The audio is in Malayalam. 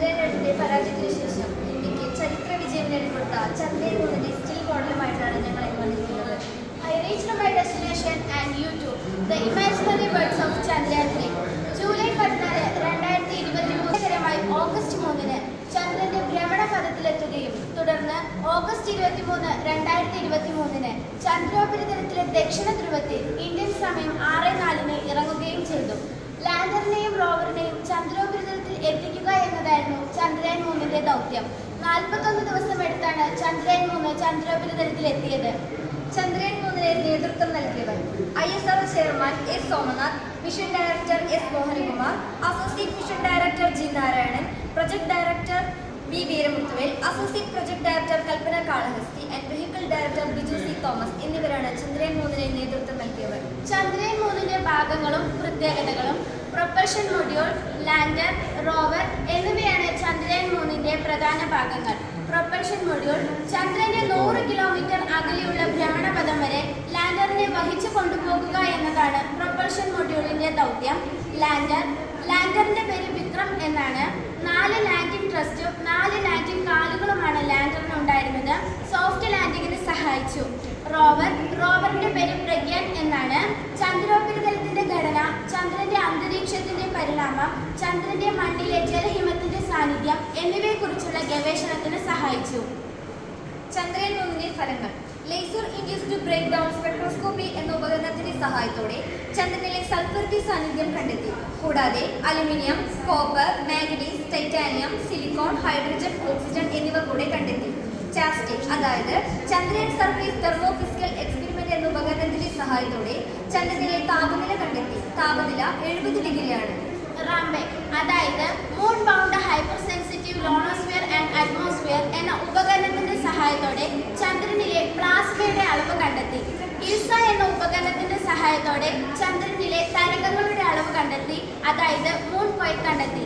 ചന്ദ്രൻ പരാജയത്തിന് ശേഷം ഇന്ത്യയ്ക്ക് ചരിത്ര വിജയം നേടിക്കൊടുത്ത ചന്ദ്രൻ മൂന്നിന്റെ സ്റ്റിൽ മോഡലുമായിട്ടാണ് ഞങ്ങൾ വന്നിരിക്കുന്നത്. I reach my destination and you to the imaginary words of Chandrayaan July പതിനാല് രണ്ടായിരത്തി ഇരുപത്തി മൂന്ന് ഓഗസ്റ്റ് മൂന്നിന് ചന്ദ്രന്റെ ഭ്രമണ പദത്തിലെത്തുകയും തുടർന്ന് ഓഗസ്റ്റ് ഇരുപത്തി മൂന്ന് രണ്ടായിരത്തി ഇരുപത്തി മൂന്നിന് ദൗത്യം. നാൽപ്പത്തൊന്ന് ദിവസം എടുത്താണ് ചന്ദ്രയാൻ മൂന്ന് ചന്ദ്രോപരിതലത്തിൽ എത്തിയത് ചന്ദ്രയാൻ മൂന്നിന് നേതൃത്വം നൽകിയത് I S R chairman S Somanath mission director S Mohanakumar associate mission director G Narayanan project director V Veeramuthuvel associate project director Kalpana Kalahasti and vehicle director Biju C Thomas എന്നിവരാണ് ചന്ദ്രയാൻ മൂന്നിന് നേതൃത്വം നൽകിയവർ. ചന്ദ്രയാൻ മൂന്നിന്റെ ഭാഗങ്ങളും പ്രത്യേകതകളും പ്രൊപ്പൽഷൻ മൊഡ്യൂൾ ലാൻഡർ റോവർ എന്നിവയാണ് ചന്ദ്രയാൻ മൂന്നിന്റെ പ്രധാന ഭാഗങ്ങൾ. പ്രൊപ്പൽഷൻ മൊഡ്യൂൾ ചന്ദ്രന്റെ നൂറ് കിലോമീറ്റർ അകലെയുള്ള ഭ്രമണപഥം വരെ ലാൻഡറിനെ വഹിച്ചു കൊണ്ടുപോകുക എന്നതാണ് പ്രൊപ്പൽഷൻ മൊഡ്യൂളിന്റെ ദൗത്യം. ലാൻഡർ ലാൻഡറിന്റെ പേര് വിക്രം എന്നാണ്. നാല് ലാൻഡിംഗ് ട്രസ്റ്റും നാല് ലാൻഡിംഗ് കാലുകളുമാണ് ലാൻഡറിന് ഉണ്ടായിരുന്നത്. സോഫ്റ്റ് ലാൻഡിങ്ങിന് സഹായിച്ചു. റോവർ റോവറിന്റെ പേര് പ്രഗ്യാൻ എന്നാണ്. ചന്ദ്രോപരിതലത്തിന്റെ ഘടന ചന്ദ്രന്റെ അന്തരീക്ഷത്തിന്റെ പരിണാമം ചന്ദ്രന്റെ മണ്ണിലെ എന്നിവയെക്കുറിച്ചുള്ള ഗവേഷണത്തിന് സഹായിച്ചു. ചന്ദ്രയാൻ മൂന്നിന്റെ ഫലങ്ങൾ. Laser induced break down spectroscopy എന്ന ഉപകരണത്തിന്റെ സഹായത്തോടെ ചന്ദ്രനിലെ സൾഫറിന്റെ സാന്നിധ്യം കണ്ടെത്തി. കൂടാതെ aluminium copper manganese titanium silicon hydrogen oxygen എന്നിവ കൂടെ കണ്ടെത്തി. ചാസ്റ്റി അതായത് ചന്ദ്രൻ സർഫേസ് തെർമോഫിസിക്കൽ എക്സ്പെരിമെന്റ് എന്ന ഉപകരണത്തിന്റെ സഹായത്തോടെ ചന്ദ്രനിലെ താപനില കണ്ടെത്തി. താപനില എഴുപത് ഡിഗ്രിയാണ്. റാംബെ അതായത് moon bound hypersensitive ionosphere and atmosphere എന്ന ഉപകരണത്തിന്റെ സഹായത്തോടെ ചന്ദ്രനിലെ പ്ലാസ്മയുടെ അളവ് കണ്ടെത്തി. ഇൽസ എന്ന ഉപകരണത്തിന്റെ സഹായത്തോടെ ചന്ദ്രനിലെ തരംഗങ്ങളുടെ അളവ് കണ്ടെത്തി. അതായത് മൂൺ പോയി കണ്ടെത്തി.